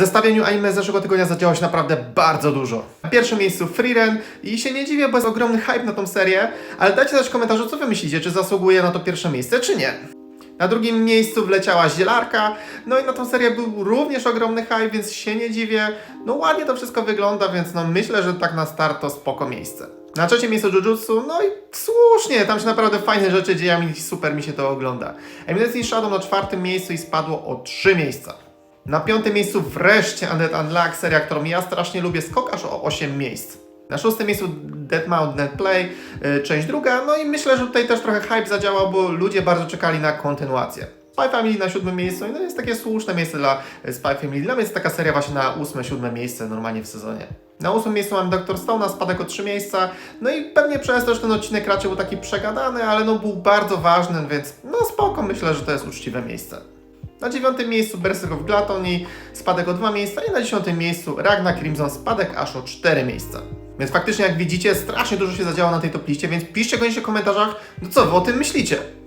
zestawieniu anime z zeszłego tygodnia zadziało się naprawdę bardzo dużo. Na pierwszym miejscu Freeren i się nie dziwię, bo jest ogromny hype na tą serię, ale dajcie znać w komentarzu, co wy myślicie, czy zasługuje na to pierwsze miejsce, czy nie. Na drugim miejscu wleciała Zielarka, no i na tą serię był również ogromny hype, więc się nie dziwię. No ładnie to wszystko wygląda, więc no myślę, że tak na start to spoko miejsce. Na trzecim miejscu Jujutsu, no i słusznie, tam się naprawdę fajne rzeczy dzieją i super mi się to ogląda. Eminence Shadow na czwartym miejscu i spadło o trzy miejsca. Na piątym miejscu wreszcie Undead Unluck, seria, którą ja strasznie lubię, skok aż o 8 miejsc. Na szóstym miejscu Dead Mount Net Play, yy, część druga, no i myślę, że tutaj też trochę hype zadziałał, bo ludzie bardzo czekali na kontynuację. Spy Family na siódmym miejscu, no jest takie słuszne miejsce dla Spy Family. Dla mnie jest taka seria właśnie na ósme, siódme miejsce normalnie w sezonie. Na ósmym miejscu mam Dr. Stone'a, spadek o trzy miejsca, no i pewnie przez to, że ten odcinek raczej był taki przegadany, ale no był bardzo ważny, więc no spoko, myślę, że to jest uczciwe miejsce. Na dziewiątym miejscu Berserk of Gluttony, spadek o dwa miejsca i na dziesiątym miejscu Ragna Crimson, spadek aż o cztery miejsca. Więc faktycznie jak widzicie, strasznie dużo się zadziało na tej top więc piszcie koniecznie w komentarzach, no co wy o tym myślicie.